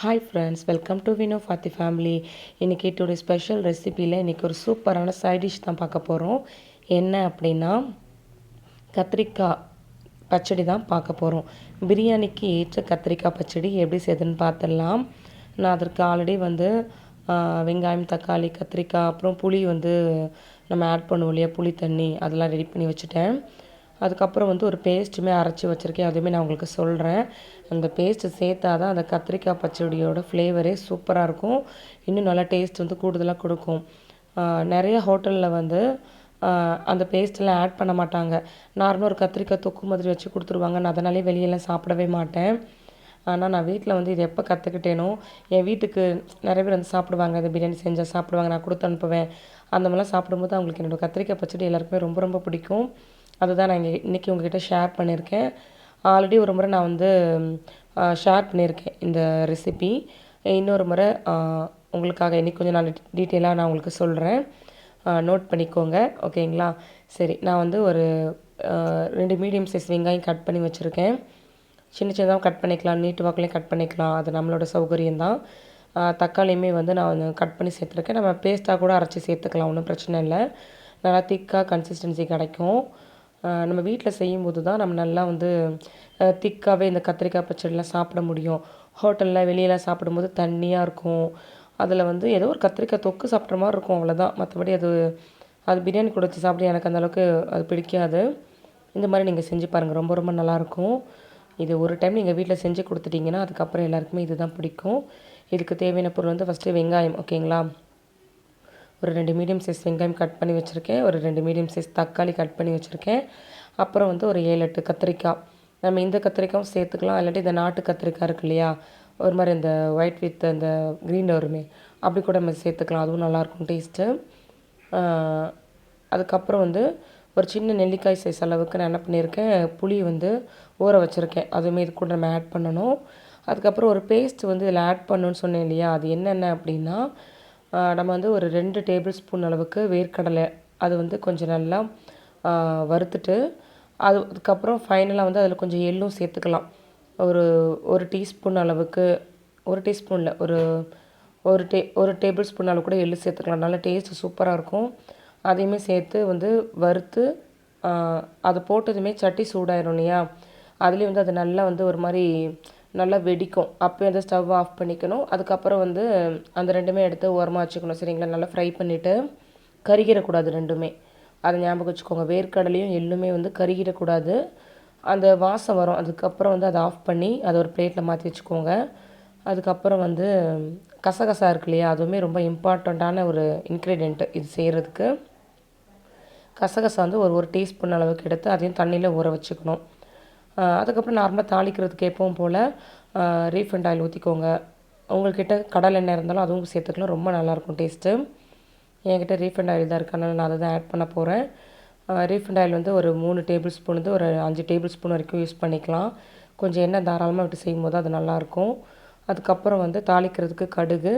Hi friends welcome to Vino Fathi family இன்றைக்கி today special ரெசிப்பியில் இன்றைக்கி ஒரு சூப்பரான சைட் டிஷ் தான் பார்க்க போகிறோம் என்ன அப்படின்னா கத்திரிக்காய் பச்சடி தான் பார்க்க போகிறோம் பிரியாணிக்கு ஏற்ற கத்திரிக்காய் பச்சடி எப்படி செய்யுதுன்னு பார்த்துடலாம். நான் அதற்கு ஆல்ரெடி வந்து வெங்காயம் தக்காளி கத்திரிக்காய் அப்புறம் புளி வந்து நம்ம ஆட் பண்ணுவோம் இல்லையா? புளி தண்ணி அதெல்லாம் ரெடி பண்ணி வச்சுட்டேன். அதுக்கப்புறம் வந்து ஒரு பேஸ்ட்டுமே அரைச்சி வச்சுருக்கேன். அதுவுமே நான் உங்களுக்கு சொல்கிறேன் அந்த பேஸ்ட்டு சேர்த்தா தான் அந்த கத்திரிக்காய் பச்சடியோட ஃப்ளேவரே சூப்பராக இருக்கும். இன்னும் நல்லா டேஸ்ட் வந்து கூடுதலாக கொடுக்கும். நிறைய ஹோட்டலில் வந்து அந்த பேஸ்ட்டெல்லாம் ஆட் பண்ண மாட்டாங்க. நார்மலாக ஒரு கத்திரிக்காய் தொக்கு மாதிரி வச்சு கொடுத்துருவாங்க. நான் அதனாலே வெளியெல்லாம் சாப்பிடவே மாட்டேன். ஆனால் நான் வீட்டில் வந்து இது எப்போ கற்றுக்கிட்டேனோ என் வீட்டுக்கு நிறைய பேர் வந்து சாப்பிடுவாங்க. இந்த பிரியாணி செஞ்சால் சாப்பிடுவாங்க. நான் கொடுத்து அனுப்புவேன். அந்த மாதிரிலாம் சாப்பிடும்போது அவங்களுக்கு என்னோடய கத்திரிக்காய் பச்சடி எல்லாருக்குமே ரொம்ப ரொம்ப பிடிக்கும். அதுதான் நான் இங்கே இன்றைக்கி உங்ககிட்ட ஷேர் பண்ணியிருக்கேன். ஆல்ரெடி ஒரு முறை நான் வந்து ஷேர் பண்ணியிருக்கேன் இந்த ரெசிபி இன்னொரு முறை உங்களுக்காக இன்றைக்கி கொஞ்சம் நான் டீட்டெயிலாக நான் உங்களுக்கு சொல்கிறேன் நோட் பண்ணிக்கோங்க ஓகேங்களா? சரி நான் வந்து ஒரு ரெண்டு மீடியம் சைஸ் வெங்காயம் கட் பண்ணி வச்சுருக்கேன். சின்ன சின்னதாக கட் பண்ணிக்கலாம் நீட்டு வாக்குலையும் கட் பண்ணிக்கலாம். அது நம்மளோட சௌகரியம்தான் தக்காளியுமே வந்து நான் கட் பண்ணி சேர்த்துருக்கேன். நம்ம பேஸ்ட்டாக கூட அரைச்சி சேர்த்துக்கலாம் ஒன்றும் பிரச்சனை இல்லை. நல்லா திக்காக கன்சிஸ்டன்சி கிடைக்கும். நம்ம வீட்டில் செய்யும்போது தான் நம்ம நல்லா வந்து திக்காகவே இந்த கத்திரிக்காய் பச்சடிலாம் சாப்பிட முடியும். ஹோட்டலில் வெளியெல்லாம் சாப்பிடும்போது தண்ணியாக இருக்கும். அதில் வந்து ஏதோ ஒரு கத்திரிக்காய் தொக்கு சாப்பிட்ற மாதிரி இருக்கும் அவ்வளோதான் மற்றபடி அது அது பிரியாணி கூட வச்சு சாப்பிட எனக்கு அந்தளவுக்கு அது பிடிக்காது. இந்த மாதிரி நீங்கள் செஞ்சு பாருங்கள் ரொம்ப ரொம்ப நல்லாயிருக்கும் இது ஒரு டைம் நீங்கள் வீட்டில் செஞ்சு கொடுத்துட்டீங்கன்னா அதுக்கப்புறம் எல்லாருக்குமே இதுதான் பிடிக்கும். இதுக்கு தேவையான பொருள் வந்து ஃபஸ்ட்டு வெங்காயம் ஓகேங்களா ஒரு ரெண்டு மீடியம் சைஸ் வெங்காயம் கட் பண்ணி வச்சுருக்கேன். ஒரு ரெண்டு மீடியம் சைஸ் தக்காளி கட் பண்ணி வச்சுருக்கேன். அப்புறம் வந்து ஒரு ஏழு எட்டு கத்திரிக்காய். நம்ம இந்த கத்திரிக்காயும் சேர்த்துக்கலாம். இல்லாட்டி இந்த நாட்டு கத்திரிக்காய் இருக்கு இல்லையா? ஒரு மாதிரி இந்த ஒயிட் வித் அந்த க்ரீன் வருமே அப்படி கூட நம்ம சேர்த்துக்கலாம். அதுவும் நல்லாயிருக்கும் டேஸ்ட்டு அதுக்கப்புறம் வந்து ஒரு சின்ன நெல்லிக்காய் சைஸ் அளவுக்கு நான் என்ன பண்ணியிருக்கேன்? புளி வந்து ஊற வச்சுருக்கேன். அதுவுமே இது கூட நம்ம ஆட் பண்ணணும். அதுக்கப்புறம் ஒரு பேஸ்ட் வந்து இதில் ஆட் பண்ணணும்னு சொன்னேன் இல்லையா? அது என்னென்ன அப்படின்னா நம்ம வந்து ஒரு ரெண்டு டேபிள் ஸ்பூன் அளவுக்கு வேர்க்கடலை அது வந்து கொஞ்சம் நல்லா வறுத்துட்டு அது அதுக்கப்புறம் ஃபைனலாக வந்து அதில் கொஞ்சம் எள்ளும் சேர்த்துக்கலாம். ஒரு ஒரு டீஸ்பூன் அளவுக்கு ஒரு டீஸ்பூனில் ஒரு ஒரு டே ஒரு டேபிள் ஸ்பூன் அளவு கூட எள்ளு சேர்த்துக்கலாம். நல்லா டேஸ்ட் சூப்பராக இருக்கும். அதையுமே சேர்த்து வந்து வறுத்து அதை அது போட்டதுமே சட்டி சூடாயிரும் இல்லையா? அதுலேயும் வந்து அது நல்லா வந்து ஒரு மாதிரி நல்லா வெடிக்கும். அப்போ வந்து ஸ்டவ் ஆஃப் பண்ணிக்கணும். அதுக்கப்புறம் வந்து அந்த ரெண்டுமே எடுத்து ஓரமாக வச்சுக்கணும் சரிங்களா? நல்லா ஃப்ரை பண்ணிவிட்டு கருகிடக்கூடாது ரெண்டுமே. அதை ஞாபகம் வச்சுக்கோங்க. வேர்க்கடலையும் எள்ளுமே வந்து கருகிடக்கூடாது. அந்த வாசம் வரும். அதுக்கப்புறம் வந்து அதை ஆஃப் பண்ணி அதை ஒரு பிளேட்டில் மாற்றி வச்சுக்கோங்க. அதுக்கப்புறம் வந்து கசகசா இருக்கு இல்லையா? அதுவுமே ரொம்ப இம்பார்ட்டண்ட்டான ஒரு இன்க்ரீடியண்ட்டு இது செய்கிறதுக்கு கசகசா வந்து ஒரு ஒரு டீஸ்பூன் அளவுக்கு எடுத்து அதையும் தண்ணியில் ஊற வச்சுக்கணும். அதுக்கப்புறம் நார்மலாக தாளிக்கிறதுக்கு எப்பவும் போல் ரீஃபண்ட் ஆயில் ஊற்றிக்கோங்க உங்கள்கிட்ட கடல் எண்ணெய் இருந்தாலும் அதுவும் சேர்த்துக்கலாம். ரொம்ப நல்லாயிருக்கும் டேஸ்ட்டு என்கிட்ட ரீஃபண்ட் ஆயில் தான் இருக்கனால அதனால் நான் அதை தான் ஆட் பண்ண போகிறேன் ரீஃபண்ட் ஆயில் வந்து ஒரு மூணு டேபிள் ஸ்பூன் வந்து ஒரு அஞ்சு டேபிள் ஸ்பூன் வரைக்கும் யூஸ் பண்ணிக்கலாம். கொஞ்சம் எண்ணெய் தாராளமாக விட்டு செய்யும் போது அது நல்லாயிருக்கும். அதுக்கப்புறம் வந்து தாளிக்கிறதுக்கு கடுகு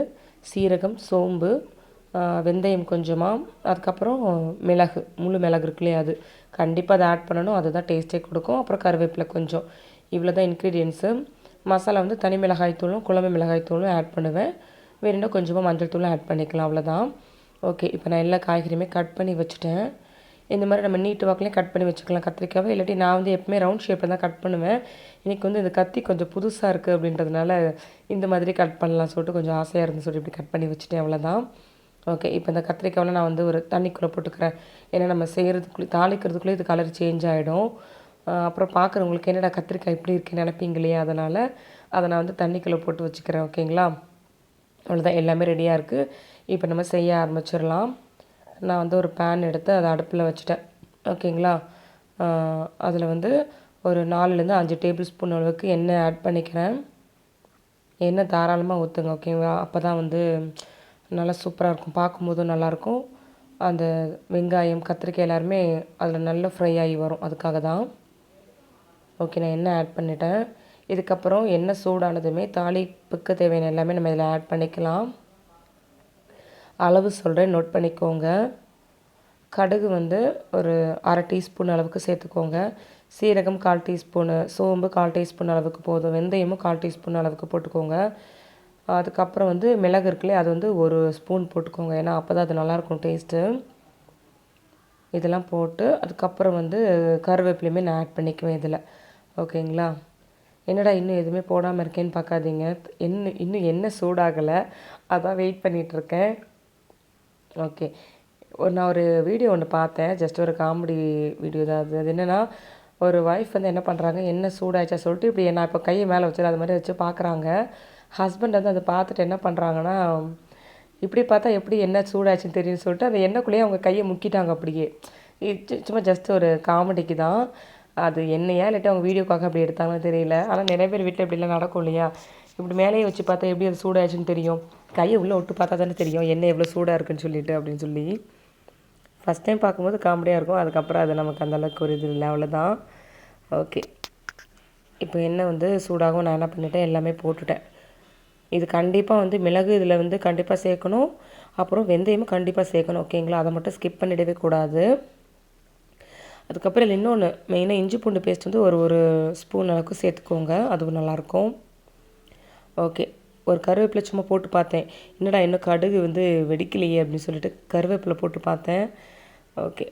சீரகம் சோம்பு வெந்தயம் கொஞ்சமாக அதுக்கப்புறம் மிளகு முழு மிளகு இருக்கு இல்லையா அது. கண்டிப்பாக அதை ஆட் பண்ணணும் அதுதான் டேஸ்ட்டே கொடுக்கும். அப்புறம் கருவேப்பிலை கொஞ்சம். இவ்வளோ தான் இன்க்ரீடியன்ஸு மசாலா வந்து தனி மிளகாய் தூளும் குழம்பு மிளகாய் தூளும் ஆட் பண்ணுவேன். வேணும்னா கொஞ்சமாக மஞ்சள் தூளும் ஆட் பண்ணிக்கலாம் அவ்வளோதான் ஓகே இப்போ நான் எல்லா காய்கறியுமே கட் பண்ணி வச்சுட்டேன். இந்த மாதிரி நம்ம நீட்டு வாக்கிலையும் கட் பண்ணி வச்சுக்கலாம் கத்திரிக்காவை இல்லாட்டி நான் வந்து எப்பவுமே ரவுண்ட் ஷேப்பில் தான் கட் பண்ணுவேன். இன்றைக்கி வந்து இந்த கத்தி கொஞ்சம் புதுசாக இருக்குது அப்படின்றதுனால இந்த மாதிரி கட் பண்ணலாம் சொல்லிட்டு கொஞ்சம் ஆசையாக இருந்து சொல்லி இப்படி கட் பண்ணி வச்சுட்டேன் அவ்வளோதான் ஓகே இப்போ இந்த கத்திரிக்காவில் நான் வந்து ஒரு தண்ணிக்குள்ளே போட்டுக்கிறேன். ஏன்னா நம்ம செய்கிறதுக்குள்ளே தாளிக்கிறதுக்குள்ளே இது கலர் சேஞ்ச் ஆகிடும் அப்புறம் பார்க்குறவங்களுக்கு என்னடா கத்திரிக்காய் இப்படி இருக்குன்னு நினைப்பீங்க இல்லையா அதனால் அதை நான் வந்து தண்ணிக்குள்ளே போட்டு வச்சுக்கிறேன் ஓகேங்களா அவ்வளோதான் எல்லாமே ரெடியாக இருக்குது இப்போ நம்ம செய்ய ஆரம்பிச்சிடலாம். நான் வந்து ஒரு பேன் எடுத்து அதை அடுப்பில் வச்சுட்டேன் ஓகேங்களா அதில் வந்து ஒரு நாலுலேருந்து அஞ்சு டேபிள் ஸ்பூன் அளவுக்கு எண்ணெய் ஆட் பண்ணிக்கிறேன். எண்ணெய் தாராளமாக ஊற்றுங்க ஓகேங்களா அப்போ தான் வந்து நல்லா சூப்பராக இருக்கும். பார்க்கும்போதும் நல்லாயிருக்கும். அந்த வெங்காயம் கத்திரிக்காய் எல்லாருமே அதில் நல்லா ஃப்ரை ஆகி வரும். அதுக்காக தான். ஓகே நான் என்ன ஆட் பண்ணிட்டேன்? இதுக்கப்புறம் எண்ணெய் சூடானதுமே தாளிப்புக்கு தேவையான எல்லாமே நம்ம இதில் ஆட் பண்ணிக்கலாம். அளவு சொல்கிறேன் நோட் பண்ணிக்கோங்க. கடுகு வந்து ஒரு அரை டீஸ்பூன் அளவுக்கு சேர்த்துக்கோங்க. சீரகம் கால் டீஸ்பூனு சோம்பு கால் டீஸ்பூன் அளவுக்கு போதும். வெந்தயமும் கால் டீஸ்பூன் அளவுக்கு போட்டுக்கோங்க. அதுக்கப்புறம் வந்து மிளகு இருக்குல்லையே அது வந்து ஒரு ஸ்பூன் போட்டுக்கோங்க. ஏன்னா அப்போ தான் அது நல்லாயிருக்கும் டேஸ்ட்டு. இதெல்லாம் போட்டு அதுக்கப்புறம் வந்து கருவேப்பிலையுமே நான் ஆட் பண்ணிக்குவேன் இதில். ஓகேங்களா? என்னடா இன்னும் எதுவுமே போடாமல் இருக்கேன்னு பார்க்காதீங்க. என்ன இன்னும் என்ன சூடாகலை. அதான் வெயிட் பண்ணிகிட்ருக்கேன். ஓகே. ஒரு நான் ஒரு வீடியோ ஒன்று பார்த்தேன். ஜஸ்ட் ஒரு காமெடி வீடியோ தான். அது அது என்னென்னா ஒரு ஒய்ஃப் வந்து என்ன பண்ணுறாங்க? என்ன சூடாச்சா சொல்லிட்டு இப்படி நான் இப்போ கையை மேலே வச்சு அது மாதிரி வச்சு பார்க்குறாங்க. ஹஸ்பண்ட் வந்து அதை பார்த்துட்டு என்ன பண்ணுறாங்கன்னா இப்படி பார்த்தா எப்படி என்ன சூடாச்சுன்னு தெரியும்னு சொல்லிட்டு அந்த எண்ணெய்க்குள்ளேயே அவங்க கையை முக்கிட்டாங்க அப்படியே. சும்மா ஜஸ்ட் ஒரு காமெடிக்கு தான். அது என்னையா இல்லாட்டி அவங்க வீடியோக்காக அப்படி எடுத்தாங்கன்னு தெரியல. ஆனால் நிறைய பேர் வீட்டில் இப்படிலாம் நடக்கும் இல்லையா? இப்படி மேலேயே வச்சு பார்த்தா எப்படி அது சூடாச்சுன்னு தெரியும். கையை உள்ளே விட்டு பார்த்தா தானே தெரியும் எண்ணெய் எவ்வளோ சூடாக இருக்குன்னு சொல்லிட்டு அப்படின்னு சொல்லி. ஃபஸ்ட் டைம் பார்க்கும்போது காமெடியாக இருக்கும். அதுக்கப்புறம் அது நமக்கு அந்தளவுக்கு ஒரு இது இல்லை. அவ்வளோதான் ஓகே இப்போ எண்ணெய் வந்து சூடாகவும் நான் என்ன பண்ணிட்டேன்? எல்லாமே போட்டுட்டேன். இது கண்டிப்பாக வந்து மிளகு இதில் வந்து கண்டிப்பாக சேர்க்கணும். அப்புறம் வெந்தயமும் கண்டிப்பாக சேர்க்கணும் ஓகேங்களா அதை மட்டும் ஸ்கிப் பண்ணிடவே கூடாது. அதுக்கப்புறம் இல்லை இன்னொன்று மெயினாக இஞ்சி பூண்டு பேஸ்ட் வந்து ஒரு ஒரு ஸ்பூன் அளவுக்கு சேர்த்துக்கோங்க அதுவும் நல்லாயிருக்கும். ஓகே ஒரு கருவேப்பிலை சும்மா போட்டு பார்த்தேன். என்னடா இன்னும் கடுகு வந்து வெடிக்கலையே அப்படின்னு சொல்லிட்டு கருவேப்பிலை போட்டு பார்த்தேன். ஓகே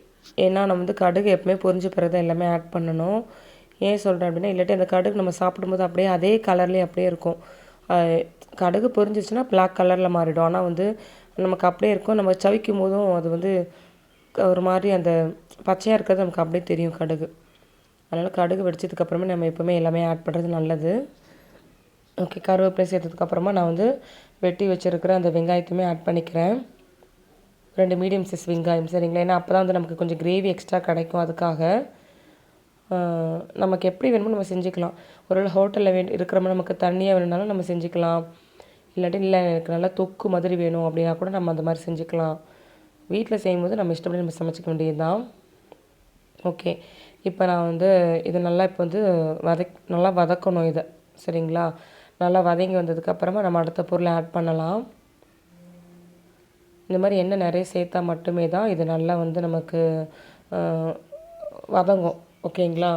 ஏன்னா நம்ம வந்து கடுகு எப்பவுமே பொரிஞ்ச பிறகு தான் எல்லாமே ஆட் பண்ணணும். ஏன் சொல்கிறேன் அப்படின்னா இல்லாட்டி அந்த கடுகு நம்ம சாப்பிடும்போது அப்படியே அதே கலர்லேயே அப்படியே இருக்கும். கடுகு பொரிஞ்சிச்சுன்னா பிளாக் கலரில் மாறிடும். ஆனால் வந்து நமக்கு அப்படியே இருக்கும். நம்ம சவிக்கும் போதும் அது வந்து ஒரு மாதிரி அந்த பச்சையாக இருக்கிறது நமக்கு அப்படியே தெரியும் கடுகு. அதனால் கடுகு வெடிச்சதுக்கப்புறமே நம்ம எப்போவுமே எல்லாமே ஆட் பண்ணுறது நல்லது. ஓகே கருவேப்பிலை சேர்த்ததுக்கப்புறமா நான் வந்து வெட்டி வச்சுருக்கிற அந்த வெங்காயத்தையுமே ஆட் பண்ணிக்கிறேன். ரெண்டு மீடியம் சைஸ் வெங்காயம் சரிங்களா? ஏன்னா அப்போ தான் வந்து நமக்கு கொஞ்சம் கிரேவி எக்ஸ்ட்ரா கிடைக்கும் அதுக்காக. நமக்கு எப்படி வேணுமோ நம்ம செஞ்சுக்கலாம். ஒரு ஹோட்டலில் வே மாதிரி நமக்கு தண்ணியாக வேணும்னாலும் நம்ம செஞ்சுக்கலாம். இல்லாட்டி இல்லை எனக்கு நல்லா தொக்கு மாதிரி வேணும் அப்படின்னா கூட நம்ம அந்த மாதிரி செஞ்சுக்கலாம். வீட்டில் செய்யும்போது நம்ம இஷ்டப்படி நம்ம சமைச்சிக்க வேண்டியது தான் ஓகே. இப்போ நான் வந்து இது நல்லா இப்போ வந்து வதக் நல்லா வதக்கணும் இதை. சரிங்களா? நல்லா வதங்கி வந்ததுக்கப்புறமா நம்ம அடுத்த பொருளை ஆட் பண்ணலாம். இந்த மாதிரி எண்ணெய் நிறைய சேர்த்தா மட்டுமே தான் இது நல்லா வந்து நமக்கு வதங்கும். ஓகேங்களா?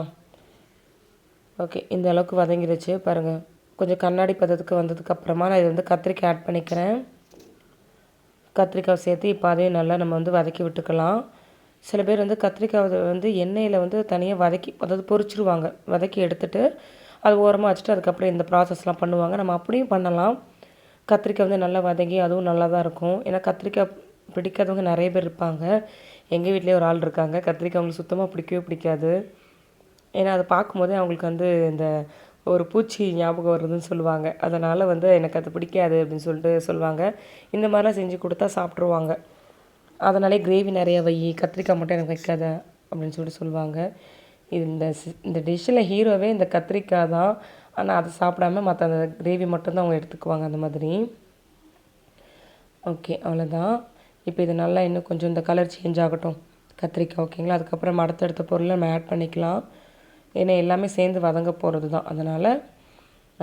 ஓகே இந்த அளவுக்கு வதங்கிடுச்சு பாருங்கள் கொஞ்சம் கண்ணாடி பதத்துக்கு வந்ததுக்கப்புறமா நான் இது வந்து கத்திரிக்காய் ஆட் பண்ணிக்கிறேன். கத்திரிக்காய் சேர்த்து இப்போ அதையும் நல்லா நம்ம வந்து வதக்கி விட்டுக்கலாம். சில பேர் வந்து கத்திரிக்காய் வந்து எண்ணெயில் வந்து தனியாக வதக்கி அதாவது பொறிச்சிருவாங்க வதக்கி எடுத்துகிட்டு அது ஓரமாக வச்சுட்டு அதுக்கப்புறம் இந்த ப்ராசஸ்லாம் பண்ணுவாங்க. நம்ம அப்படியும் பண்ணலாம். கத்திரிக்காய் வந்து நல்லா வதங்கி அதுவும் நல்லா தான் இருக்கும். ஏன்னா கத்திரிக்காய் பிடிக்காதவங்க நிறைய பேர் இருப்பாங்க. எங்கள் வீட்டிலே ஒரு ஆள் இருக்காங்க. கத்திரிக்காய் அவங்களுக்கு சுத்தமாக பிடிக்கவே பிடிக்காது. ஏன்னா அதை பார்க்கும்போதே அவங்களுக்கு வந்து இந்த ஒரு பூச்சி ஞாபகம் வருதுன்னு சொல்லுவாங்க. அதனால் வந்து எனக்கு அது பிடிக்காது அப்படின்னு சொல்லிட்டு சொல்லுவாங்க. இந்த மாதிரிலாம் செஞ்சு கொடுத்தா சாப்பிட்ருவாங்க அதனாலே கிரேவி நிறைய வை கத்திரிக்காய் மட்டும் எனக்கு வைக்காத அப்படின்னு சொல்லிட்டு சொல்லுவாங்க. இது இந்த இந்த டிஷ்ஷில் ஹீரோவே இந்த கத்திரிக்காய் தான். ஆனால் அதை சாப்பிடாம மற்ற அந்த கிரேவி மட்டும்தான் அவங்க எடுத்துக்குவாங்க அந்த மாதிரி. ஓகே அவ்வளோதான் இப்போ இது நல்லா இன்னும் கொஞ்சம் இந்த கலர் சேஞ்ச் ஆகட்டும். கத்திரிக்காய் ஓகேங்களா அதுக்கப்புறம் அடுத்தடுத்த பொருளை நம்ம ஆட் பண்ணிக்கலாம். ஏன்னா எல்லாமே சேர்ந்து வதங்க போகிறது தான் அதனால்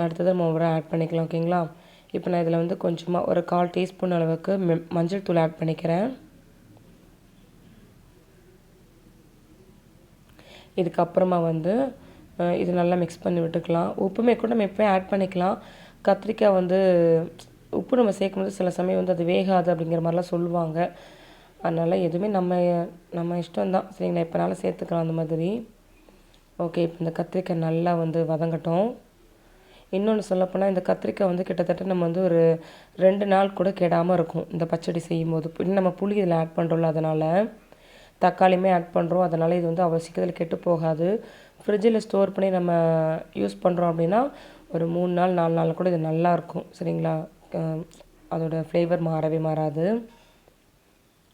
அடுத்தது நம்ம ஒவ்வொரு ஆட் பண்ணிக்கலாம் ஓகேங்களா இப்போ நான் இதில் வந்து கொஞ்சமாக ஒரு கால் டீஸ்பூன் அளவுக்கு மஞ்சள் தூள் ஆட் பண்ணிக்கிறேன். இதுக்கப்புறமா வந்து இது நல்லா மிக்ஸ் பண்ணி விட்டுக்கலாம். உப்புமே கூட நம்ம எப்போயும் ஆட் பண்ணிக்கலாம். கத்திரிக்காய் வந்து உப்பு நம்ம சேர்க்கும்போது சில சமயம் வந்து அது வேகாது அப்படிங்கிற மாதிரிலாம் சொல்லுவாங்க. அதனால் எதுவுமே நம்ம நம்ம இஷ்டம் தான் சரிங்களா? எப்போனாலும் சேர்த்துக்கலாம் அந்த மாதிரி. ஓகே இப்போ இந்த கத்திரிக்காய் நல்லா வந்து வதங்கட்டும். இன்னொன்று சொல்லப்போனால் இந்த கத்திரிக்காய் வந்து கிட்டத்தட்ட நம்ம வந்து ஒரு ரெண்டு நாள் கூட கெடாமல் இருக்கும். இந்த பச்சடி செய்யும்போது. போது நம்ம புளி இதில் ஆட் பண்ணுறோம்ல அதனால். தக்காளியுமே ஆட் பண்ணுறோம் அதனால் இது வந்து அவ்வளோ சீக்கிரத்தில் கெட்டு போகாது. ஃப்ரிட்ஜில் ஸ்டோர் பண்ணி நம்ம யூஸ் பண்ணுறோம் அப்படின்னா ஒரு மூணு நாள் நாலு நாள் கூட இது நல்லாயிருக்கும் சரிங்களா? அதோடய ஃப்ளேவர் மாறவே மாறாது.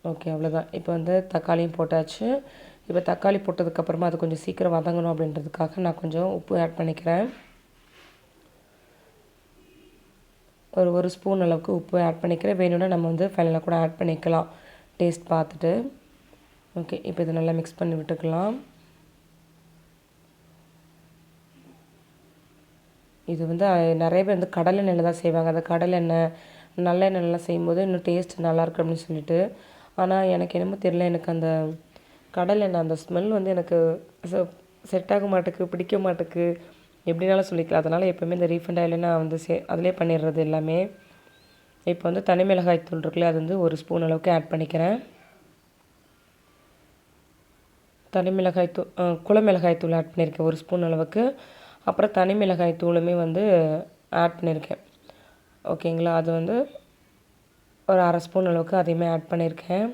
ஓகே அவ்வளோதான் இப்போ வந்து தக்காளியும் போட்டாச்சு. இப்போ தக்காளி போட்டதுக்கப்புறமா அது கொஞ்சம் சீக்கிரம் வதங்கணும் அப்படின்றதுக்காக நான் கொஞ்சம் உப்பு ஆட் பண்ணிக்கிறேன். ஒரு ஒரு ஸ்பூன் அளவுக்கு உப்பு ஆட் பண்ணிக்கிறேன். வேணும்னா நம்ம வந்து ஃபைனலாக கூட ஆட் பண்ணிக்கலாம். டேஸ்ட் பார்த்துட்டு. ஓகே இப்போ இதை நல்லா மிக்ஸ் பண்ணி விட்டுக்கலாம். இது வந்து நிறைய பேர் வந்து கடலை எண்ணெயில் தான் செய்வாங்க. அந்த கடலை எண்ணெய் நல்லெண்ணெய்லாம் செய்யும்போது இன்னும் டேஸ்ட் நல்லாயிருக்கு அப்படின்னு சொல்லிட்டு. ஆனால் எனக்கு என்னமோ தெரியல எனக்கு அந்த கடலை எண்ணெய் அந்த ஸ்மெல் வந்து எனக்கு செட் ஆக மாட்டேக்கு பிடிக்க மாட்டேக்கு எப்படினாலும் சொல்லிக்கலாம். அதனால் எப்போவுமே இந்த ரீஃபண்ட் ஆயில் நான் வந்து சே அதிலே பண்ணிடுறது எல்லாமே. இப்போ வந்து தனி மிளகாய் தூள் இருக்குல்ல அது வந்து ஒரு ஸ்பூன் அளவுக்கு ஆட் பண்ணிக்கிறேன். தனி மிளகாய் தூள் குளமிளகாய் தூள் ஆட் பண்ணியிருக்கேன் ஒரு ஸ்பூன் அளவுக்கு. அப்புறம் தனி மிளகாய் தூளுமே வந்து ஆட் பண்ணியிருக்கேன். ஓகேங்களா அது வந்து ஒரு அரை ஸ்பூன் அளவுக்கு அதையுமே ஆட் பண்ணியிருக்கேன்.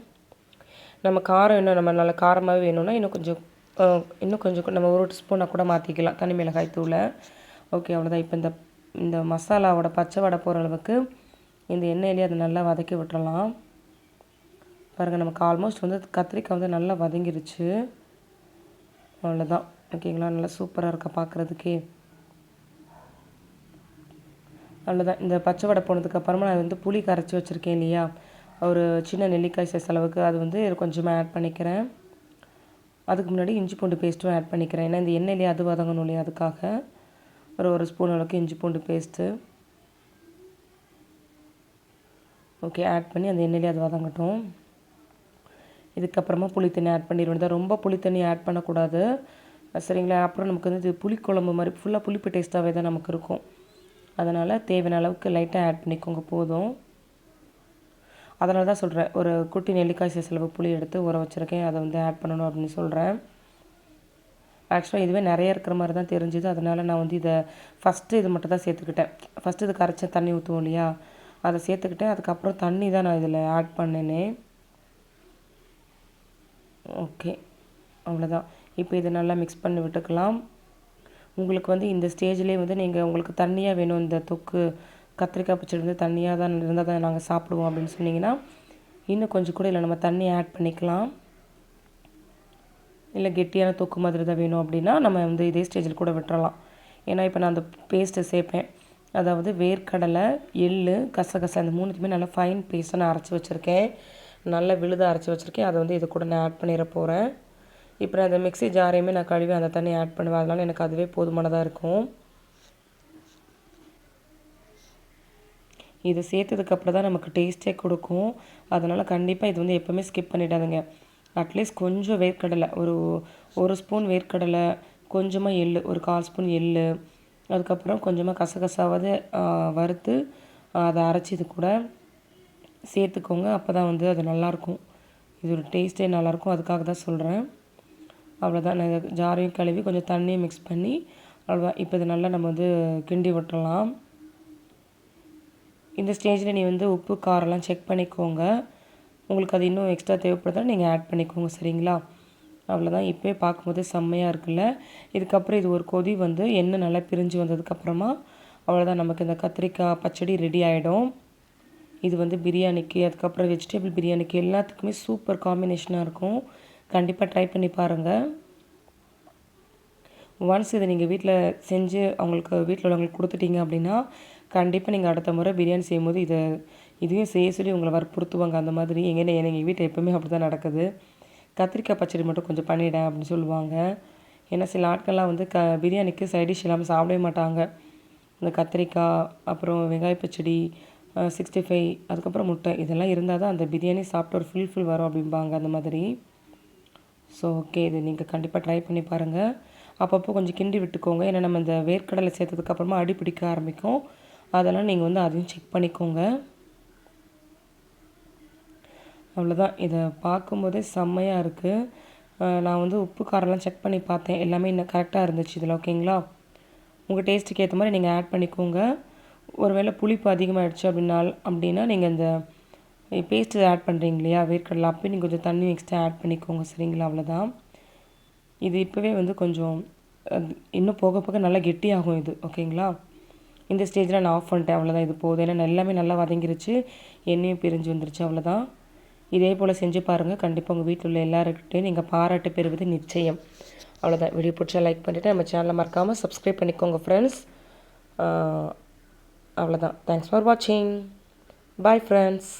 நம்ம காரம் இன்னும் நம்ம நல்லா காரமாகவே வேணும்னா இன்னும் கொஞ்சம் இன்னும் கொஞ்சம் நம்ம ஒரு ஸ்பூனாக கூட மாற்றிக்கலாம் தனி மிளகாய் தூளை. ஓகே அவ்வளோதான் இப்போ இந்த இந்த மசாலாவோட பச்சை வடை போகிற அளவுக்கு இந்த எண்ணெயிலே அதை நல்லா வதக்கி விட்டுறலாம். பாருங்கள் நமக்கு ஆல்மோஸ்ட் வந்து கத்திரிக்காய் வந்து நல்லா வதங்கிருச்சு. அவ்வளோதான் ஓகேங்களா? நல்லா சூப்பராக இருக்கா பார்க்குறதுக்கே அவ்வளோதான் இந்த பச்சை வடை போனதுக்கப்புறமா நான் வந்து புளி கரைச்சி வச்சுருக்கேன் இல்லையா? ஒரு சின்ன நெல்லிக்காய் சைஸ் அளவுக்கு அது வந்து கொஞ்சமாக ஆட் பண்ணிக்கிறேன். அதுக்கு முன்னாடி இஞ்சி பூண்டு பேஸ்ட்டும் ஆட் பண்ணிக்கிறேன். ஏன்னா இந்த எண்ணெயிலே அது வதங்கணும் இல்லையா அதுக்காக. ஒரு ஒரு ஸ்பூன் அளவுக்கு இஞ்சி பூண்டு பேஸ்ட்டு ஓகே ஆட் பண்ணி அந்த எண்ணெயிலே அது வதங்கட்டும். இதுக்கப்புறமா புளி தண்ணி ஆட் பண்ணிடுவேன் ரொம்ப புளித்தண்ணி ஆட் பண்ணக்கூடாது. சரிங்களா? அப்புறம் நமக்கு வந்து இது புளிக்குழம்பு மாதிரி ஃபுல்லாக புளிப்பு டேஸ்ட்டாகவே தான் நமக்கு இருக்கும். அதனால் தேவையான அளவுக்கு லைட்டாக ஆட் பண்ணிக்கோங்க போதும். அதனால தான் சொல்கிறேன் ஒரு குட்டி நெல்லிக்காய் செலவு புளி எடுத்து ஊற வச்சுருக்கேன் அதை வந்து ஆட் பண்ணணும் அப்படின்னு சொல்கிறேன் ஆக்சுவலாக இதுவே நிறைய இருக்கிற மாதிரி தான் தெரிஞ்சுது அதனால் நான் வந்து இதை ஃபஸ்ட்டு இது மட்டும் தான் சேர்த்துக்கிட்டேன். ஃபஸ்ட்டு இது கரைச்ச தண்ணி ஊற்றுவோம் இல்லையா? அதை சேர்த்துக்கிட்டேன் அதுக்கப்புறம் தண்ணி தான் நான் இதில் ஆட் பண்ணேனே. ஓகே அவ்வளோதான் இப்போ இதை நல்லா மிக்ஸ் பண்ணி விட்டுக்கலாம். உங்களுக்கு வந்து இந்த ஸ்டேஜ்லேயே வந்து நீங்கள் உங்களுக்கு தண்ணியாக வேணும். இந்த தொக்கு கத்திரிக்காய் பச்சடி வந்து தண்ணியாக தான் இருந்தால் தான் நாங்கள் சாப்பிடுவோம் அப்படின்னு சொன்னிங்கன்னா இன்னும் கொஞ்சம் கூட இல்லை நம்ம தண்ணி ஆட் பண்ணிக்கலாம். இல்லை கெட்டியான தொக்கு மாதிரி தான் வேணும் அப்படின்னா நம்ம வந்து இதே ஸ்டேஜில் கூட விட்டுறலாம். ஏன்னா இப்போ நான் அந்த பேஸ்ட்டை சேர்ப்பேன். அதாவது வேர்க்கடலை எள் கசகசை அந்த மூணுத்தையுமே நல்லா ஃபைன் பேஸ்ட்டாக நான் அரைச்சி வச்சுருக்கேன். நல்லா விழுதாக அரைச்சி வச்சுருக்கேன். அதை வந்து இது கூட நான் ஆட் பண்ணிட போகிறேன் இப்போ நான் அந்த மிக்ஸி ஜாரையுமே நான் கழுவி அந்த தண்ணி ஆட் பண்ணுவேன். அதனால் எனக்கு அதுவே போதுமானதாக இருக்கும். இது சேர்த்ததுக்கப்புறம் தான் நமக்கு டேஸ்ட்டே கொடுக்கும். அதனால் கண்டிப்பாக இது வந்து எப்போவுமே ஸ்கிப் பண்ணிடாதுங்க. அட்லீஸ்ட் கொஞ்சம் வேர்க்கடலை ஒரு ஒரு ஸ்பூன் வேர்க்கடலை கொஞ்சமாக எள் ஒரு கால் ஸ்பூன் எள் அதுக்கப்புறம் கொஞ்சமாக கசகசாவது வறுத்து அதை அரைச்சி இது கூட சேர்த்துக்கோங்க. அப்போ தான் வந்து அது நல்லாயிருக்கும் இது ஒரு டேஸ்ட்டே நல்லாயிருக்கும் அதுக்காக தான் சொல்கிறேன் அவ்வளோதான் நான் ஜாரையும் கழுவி கொஞ்சம் தண்ணியும் மிக்ஸ் பண்ணி அவ்வளோதான் இப்போ இது நல்லா நம்ம வந்து கிண்டி விட்டுறலாம். இந்த ஸ்டேஜில் நீ வந்து உப்பு காரெல்லாம் செக் பண்ணிக்கோங்க. உங்களுக்கு அது இன்னும் எக்ஸ்ட்ரா தேவைப்படுதா நீங்கள் ஆட் பண்ணிக்கோங்க சரிங்களா? அவ்வளோதான் இப்போயே பார்க்கும்போது செம்மையாக இருக்குல்ல? இதுக்கப்புறம் இது ஒரு கொதி வந்து எண்ணெய் நல்லா பிரிஞ்சு வந்ததுக்கப்புறமா அவ்வளோதான் நமக்கு இந்த கத்திரிக்காய் பச்சடி ரெடி ஆகிடும் இது வந்து பிரியாணிக்கு அதுக்கப்புறம் வெஜிடபிள் பிரியாணிக்கு எல்லாத்துக்குமே சூப்பர் காம்பினேஷனாக இருக்கும். கண்டிப்பாக ட்ரை பண்ணி பாருங்கள் ஒன்ஸ் இதை நீங்கள் வீட்டில் செஞ்சு அவங்களுக்கு வீட்டில் உள்ளவங்களுக்கு கொடுத்துட்டீங்க அப்படின்னா கண்டிப்பாக நீங்கள் அடுத்த முறை பிரியாணி செய்யும்போது இதை இதையும் செய்ய சொல்லி உங்களை வற்புறுத்துவாங்க. அந்த மாதிரி எங்கே எங்கள் வீட்டில் எப்போவுமே அப்படி தான் நடக்குது. கத்திரிக்காய் பச்சடி மட்டும் கொஞ்சம் பண்ணிவிடேன் அப்படின்னு சொல்லுவாங்க. ஏன்னா சில ஆட்கள்லாம் வந்து க பிரியாணிக்கு சைடிஷ் இல்லாமல் சாப்பிடவே மாட்டாங்க. இந்த கத்திரிக்காய் அப்புறம் வெங்காய பச்சடி சிக்ஸ்டி ஃபைவ் அதுக்கப்புறம் முட்டை இதெல்லாம் இருந்தால் தான் அந்த பிரியாணி சாப்பிட்டு ஒரு ஃபுல் வரும் அப்படிம்பாங்க அந்த மாதிரி. ஸோ ஓகே இது நீங்கள் கண்டிப்பாக ட்ரை பண்ணி பாருங்கள் அப்பப்போ கொஞ்சம் கிண்டி விட்டுக்கோங்க. ஏன்னா நம்ம இந்த வேர்க்கடலை சேர்த்ததுக்கப்புறமா அடி பிடிக்க ஆரம்பிக்கும். அதெல்லாம் நீங்கள் வந்து அதையும் செக் பண்ணிக்கோங்க. அவ்வளோதான் இதை பார்க்கும்போதே செம்மையாக இருக்குது நான் வந்து உப்பு காரெல்லாம் செக் பண்ணி பார்த்தேன். எல்லாமே இன்னும் கரெக்டாக இருந்துச்சு இதில் ஓகேங்களா? உங்கள் டேஸ்ட்டுக்கு ஏற்ற மாதிரி நீங்கள் ஆட் பண்ணிக்கோங்க. ஒருவேளை புளிப்பு அதிகமாகிடுச்சு அப்படின்னா அப்படின்னா நீங்கள் இந்த பேஸ்ட்டு ஆட் பண்ணுறீங்க இல்லையா? வேர்க்கடலை அப்போ நீங்கள் கொஞ்சம் தண்ணி எக்ஸ்ட்ரா ஆட் பண்ணிக்கோங்க. சரிங்களா? அவ்வளோதான் இது இப்போவே வந்து கொஞ்சம் இன்னும் போக போக நல்லா கெட்டியாகும் இது. ஓகேங்களா? இந்த ஸ்டேஜில் நான் ஆஃப் பண்ணிட்டேன். அவ்வளோதான் இது போதும். ஏன்னா எல்லாமே நல்லா வதங்கிருச்சு. எண்ணெயும் பிரிஞ்சு வந்துருச்சு. அவ்வளோதான் இதே போல் செஞ்சு பாருங்கள் கண்டிப்பாக உங்கள் வீட்டில் உள்ள எல்லாருக்கிட்டையும் நீங்கள் பாராட்டு பெறுவது நிச்சயம். அவ்வளோதான் வீடியோ பிடிச்சா லைக் பண்ணிவிட்டு நம்ம சேனலை மறக்காமல் சப்ஸ்கிரைப் பண்ணிக்கோங்க ஃப்ரெண்ட்ஸ் அவ்வளோதான் தேங்க்ஸ் ஃபார் வாட்சிங் பாய் ஃப்ரெண்ட்ஸ்